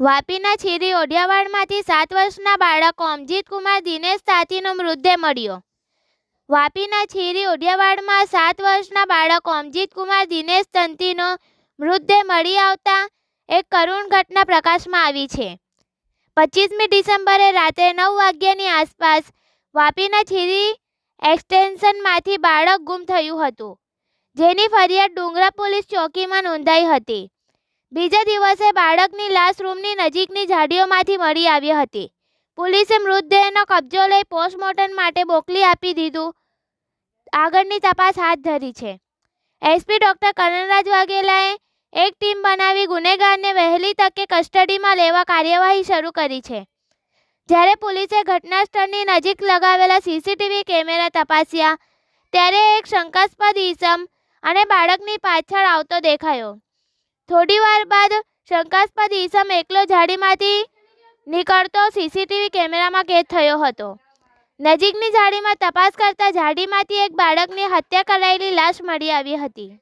વાપીના છીરી ઓઢિયાવાડમાંથી સાત વર્ષના બાળક ઓમજીતકુમાર દિનેશ તાતીનો મૃતદેહ મળ્યો. વાપીના છીરી ઓઢિયાવાડમાં સાત વર્ષના બાળક ઓમજીતકુમાર દિનેશ તંતીનો મૃતદેહ મળી આવતા એક કરુણ ઘટના પ્રકાશમાં આવી છે. પચીસમી ડિસેમ્બરે રાત્રે નવ વાગ્યાની આસપાસ વાપીના છીરી એક્સટેન્શનમાંથી બાળક ગુમ થયું હતું, જેની ફરિયાદ ડુંગરા પોલીસ ચોકીમાં નોંધાઈ હતી. બીજા દિવસે બાળકની લાશ રૂમની નજીકની ઝાડીઓમાંથી મળી આવી હતી. પોલીસે મૃતદેહનો કબજો લઈ પોસ્ટમોર્ટમ માટે મોકલી આપી દીધું. આગળની તપાસ હાથ ધરી છે. એસપી ડોક્ટર કરણરાજ વાઘેલાએ એક ટીમ બનાવી ગુનેગારને વહેલી તકે કસ્ટડીમાં લેવા કાર્યવાહી શરૂ કરી છે. જ્યારે પોલીસે ઘટના સ્થળની નજીક લગાવેલા સીસીટીવી કેમેરા તપાસ્યા, ત્યારે એક શંકાસ્પદ ઈસમ અને બાળકની પાછળ આવતો દેખાયો. થોડી વાર બાદ શંકાસ્પદ ઈસમ એકલો ઝાડીમાંથી નીકળતો સીસીટીવી કેમેરામાં કેદ થયો હતો. નજીકની ઝાડીમાં તપાસ કરતા ઝાડીમાંથી એક બાળકની હત્યા કરાયેલી લાશ મળી આવી હતી.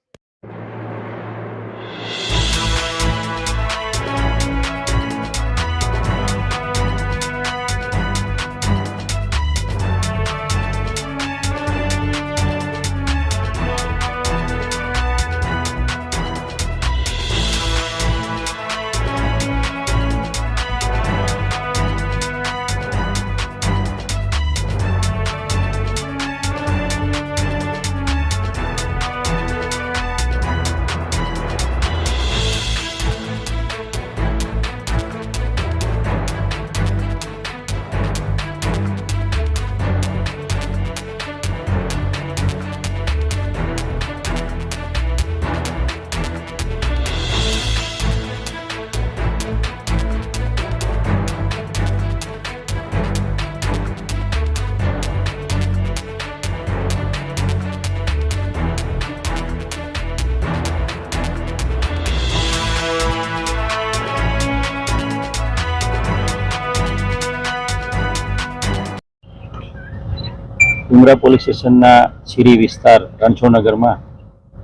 ડુંગરા પોલીસ સ્ટેશનના શીરી વિસ્તાર રણછોડનગરમાં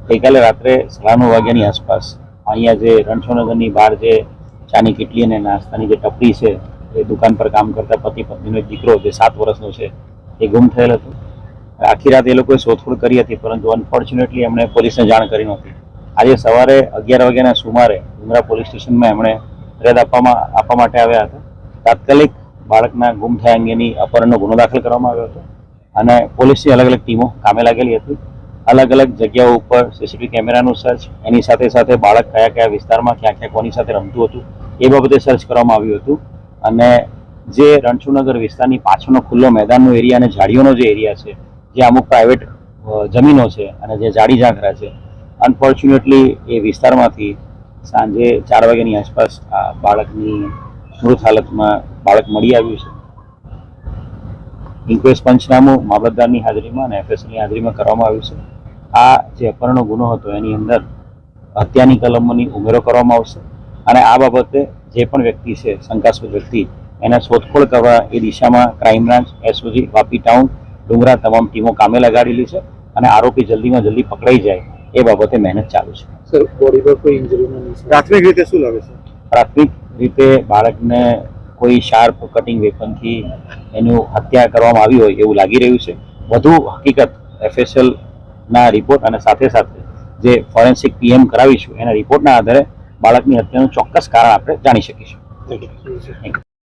ગઈકાલે રાત્રે સાડા નવ વાગ્યાની આસપાસ અહીંયા જે રણછોડનગરની બહાર જે ચાની કીટલી અને નાસ્તાની જે ટપરી છે, એ દુકાન પર કામ કરતા પતિ પત્નીનો દીકરો જે સાત વર્ષનો છે, એ ગુમ થયેલ હતો. આખી રાત એ લોકોએ શોધખોળ કરી હતી, પરંતુ અનફોર્ચ્યુનેટલી એમણે પોલીસને જાણ કરી નહોતી. આજે સવારે અગિયાર વાગ્યાના સુમારે ડુંગરા પોલીસ સ્ટેશનમાં એમણે ફરિયાદ આપવામાં, આપવા માટે આવ્યા હતા. તાત્કાલિક બાળકના ગુમ થયા અંગેની અપહરણનો ગુનો દાખલ કરવામાં આવ્યો હતો. અને પોલીસની અલગ અલગ ટીમો કામે લાગેલી હતી. અલગ અલગ જગ્યાઓ ઉપર સીસીટીવી કેમેરાનું સર્ચ, એની સાથે સાથે બાળક કયા કયા વિસ્તારમાં ક્યાં ક્યાં કોની સાથે રમતું હતું, એ બાબતે સર્ચ કરવામાં આવ્યું હતું. અને જે રણછોડનગર વિસ્તારની પાછળનો ખુલ્લો મેદાનનો એરિયા અને ઝાડીઓનો જે એરિયા છે, જે અમુક પ્રાઇવેટ જમીનો છે અને જે ઝાડી ઝાંખરા છે, અનફોર્ચ્યુનેટલી એ વિસ્તારમાંથી સાંજે ચાર વાગ્યાની આસપાસ આ બાળકની મૃત હાલતમાં બાળક મળી આવ્યું છે. ઇન્ક્વેસ્ટ પંચનામું મામલતદારની હાજરીમાં અને એફએસની હાજરીમાં કરવામાં આવ્યું છે. આ જે અપહરણનો ગુનો હતો એની અંદર હત્યાની કલમોની ઉમેરો કરવામાં આવશે અને આ બાબતે જે પણ વ્યક્તિ છે શંકાસ્પદ વ્યક્તિ એને શોધખોળ કરવા એ દિશામાં crime branch SOG Vapi town Dungra તમામ ટીમો કામે લગાડેલી છે અને આરોપી જલ્દીમાં જલ્દી પકડાઈ જાય એ બાબતે મહેનત ચાલુ છે. સર બોડી પર કોઈ ઇન્જરી પ્રાથમિક રીતે શું લાગે છે? પ્રાથમિક રીતે બાળકને કોઈ શાર્પ કટિંગ વેપનથી એનું હત્યા કરવામાં આવી હોય એવું લાગી રહ્યું છે. વધુ હકીકત એફએસએલના રિપોર્ટ અને સાથે સાથે જે ફોરેન્સિક પીએમ કરાવીશું એના રિપોર્ટના આધારે બાળકની હત્યાનું ચોક્કસ કારણ આપણે જાણી શકીશું.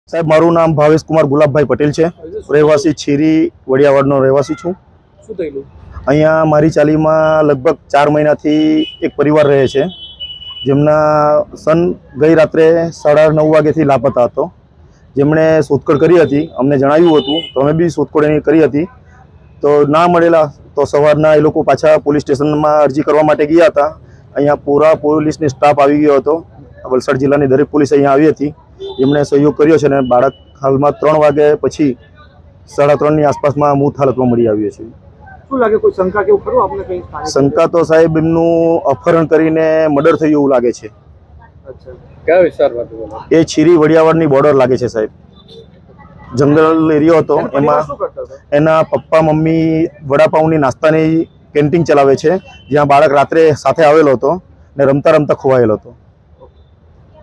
સાહેબ મારું નામ ભાવેશ કુમાર ગુલાબભાઈ પટેલ છે. રહેવાસી છીરી વડિયાવાડનો રહેવાસી છું. શું થયેલું? અહીંયા મારી ચાલીમાં લગભગ ચાર મહિનાથી એક પરિવાર રહે છે. જેમના સન ગઈ રાત્રે સાડા નવ વાગ્યાથી લાપતા હતો. જેમણે શોધખોળ કરી હતી અમને જણાવ્યું હતું તો અમે બી શોધખોળ એની કરી હતી. તો ના મળેલા તો સવારના એ લોકો પાછા પોલીસ સ્ટેશનમાં અરજી કરવા માટે ગયા હતા. અહીંયા પૂરા પોલીસની સ્ટાફ આવી ગયો હતો. વલસાડ જિલ્લાની દરેક પોલીસ અહીંયા આવી હતી. એમણે સહયોગ કર્યો છે અને બાળક હાલમાં ત્રણ વાગે પછી સાડા ત્રણની આસપાસમાં મૂત હાલતમાં મળી આવ્યો છે. શું લાગે કોઈ શંકા કેવું ખરું આપણે કઈ શંકા તો સાહેબ એમનું અપહરણ કરીને મર્ડર થયું એવું લાગે છે. કયા વિસ્તારમાંથી બોલો? એ છીરી વડિયાવાડની બોર્ડર લાગે છે સાહેબ. જંગલ એરિયો હતો એમાં એના પપ્પા મમ્મી વડાપાઉંની નાસ્તાની કેન્ટીન ચલાવે છે જ્યાં બાળક રાત્રે સાથે આવેલો હતો ને રમતા રમતા ખોવાયેલો હતો.